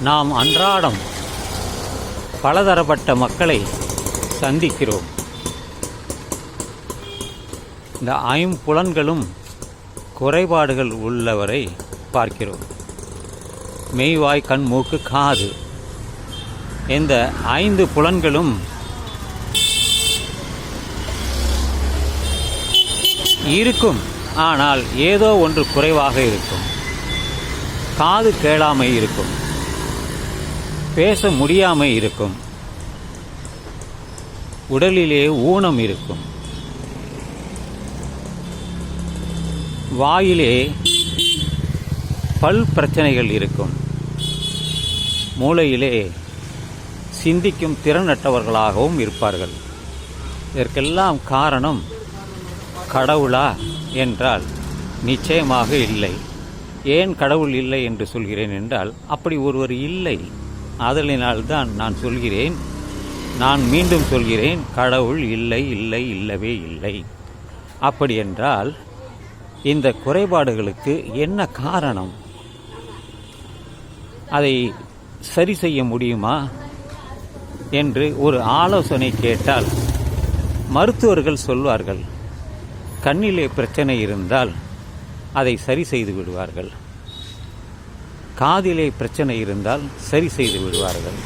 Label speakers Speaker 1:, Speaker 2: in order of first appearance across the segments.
Speaker 1: நாம் அன்றாடம் பலதரப்பட்ட மக்களை சந்திக்கிறோம். இந்த ஐம்புலன்களும் குறைபாடுகள் உள்ளவரை பார்க்கிறோம். மெய்வாய் கண் மூக்கு காது. இந்த ஐந்து புலன்களும் இருக்கும் ஆனால் ஏதோ ஒன்று குறைவாக இருக்கும். காது கேளாமை இருக்கும். பேச முடியாமல் இருக்கும். உடலிலே ஊனம் இருக்கும். வாயிலே பல் பிரச்சனைகள் இருக்கும். மூளையிலே சிந்திக்கும் திறனற்றவர்களாகவும் இருப்பார்கள். இதற்கெல்லாம் காரணம் கடவுளா என்றால் நிச்சயமாக இல்லை. ஏன் கடவுள் இல்லை என்று சொல்கிறேன் என்றால் அப்படி ஒருவர் இல்லை. அதலினால்தான் நான் சொல்கிறேன். நான் மீண்டும் சொல்கிறேன் கடவுள் இல்லை இல்லை இல்லவே இல்லை. அப்படி என்றால் இந்த குறைபாடுகளுக்கு என்ன காரணம்? அதை சரி செய்ய முடியுமா? என்று ஒரு ஆலோசனை கேட்டால் மருத்துவர்கள் சொல்வார்கள் கண்ணிலே பிரச்சனை இருந்தால் அதை சரி செய்து விடுவார்கள். காதிலே பிரச்சனை இருந்தால் சரி செய்து விடுவார்கள்.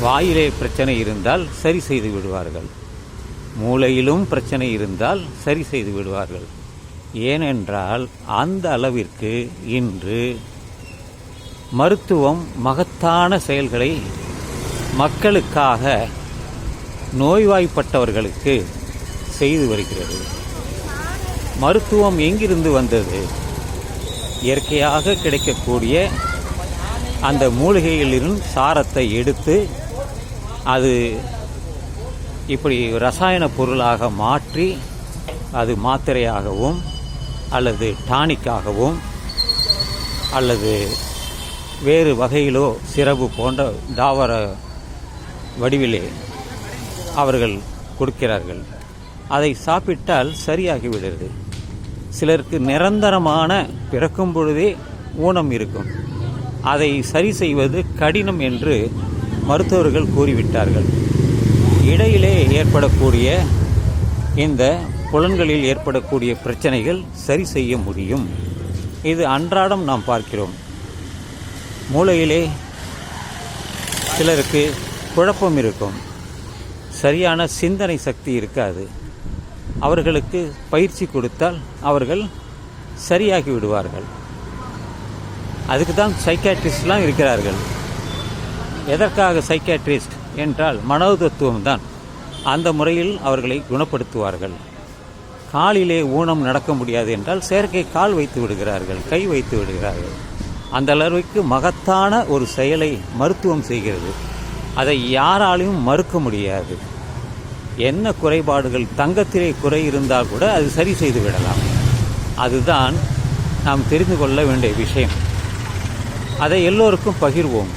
Speaker 1: வாயிலே பிரச்சனை இருந்தால் சரி செய்து விடுவார்கள். மூளையிலும் பிரச்சனை இருந்தால் சரி செய்து விடுவார்கள். ஏனென்றால் அந்த அளவிற்கு இன்று மருத்துவம் மகத்தான செயல்களை மக்களுக்காக நோய்வாய்ப்பட்டவர்களுக்கு செய்து வருகிறது. மருத்துவம் எங்கிருந்து வந்தது? இயற்கையாக கிடைக்கக்கூடிய அந்த மூலிகைகளிலும் சாரத்தை எடுத்து அது இப்படி ரசாயன பொருளாக மாற்றி அது மாத்திரையாகவும் அல்லது டானிக்காகவும் அல்லது வேறு வகையிலோ சிறப்பு போன்ற தாவர வடிவிலே அவர்கள் கொடுக்கிறார்கள். அதை சாப்பிட்டால் சரியாகிவிடுகிறது. சிலருக்கு நிரந்தரமான பிறக்கும் பொழுதே ஊனம் இருக்கும். அதை சரி செய்வது கடினம் என்று மருத்துவர்கள் கூறிவிட்டார்கள். இடையிலே ஏற்படக்கூடிய இந்த புலன்களில் ஏற்படக்கூடிய பிரச்சனைகள் சரி செய்ய முடியும். இது அன்றாடம் நாம் பார்க்கிறோம். மூளையிலே சிலருக்கு குழப்பம் இருக்கும். சரியான சிந்தனை சக்தி இருக்காது. அவர்களுக்கு பயிற்சி கொடுத்தால் அவர்கள் சரியாகி விடுவார்கள். அதுக்கு தான் சைக்காட்ரிஸ்ட்லாம் இருக்கிறார்கள். எதற்காக சைக்காட்ரிஸ்ட் என்றால் மனோதத்துவம் தான் அந்த முறையில் அவர்களை குணப்படுத்துவார்கள். காலிலே ஊனம் நடக்க முடியாது என்றால் செயற்கை கால் வைத்து விடுகிறார்கள் கை வைத்து விடுகிறார்கள். அந்த அளவிற்கு மகத்தான ஒரு செயலை மருத்துவம் செய்கிறது. அதை யாராலையும் மறுக்க முடியாது. என்ன குறைபாடுகள் தங்கத்திலே குறை இருந்தால் கூட அது சரி செய்து விடலாம். அதுதான் நாம் தெரிந்து கொள்ள வேண்டிய விஷயம். அதை எல்லோருக்கும் பகிர்வோம்.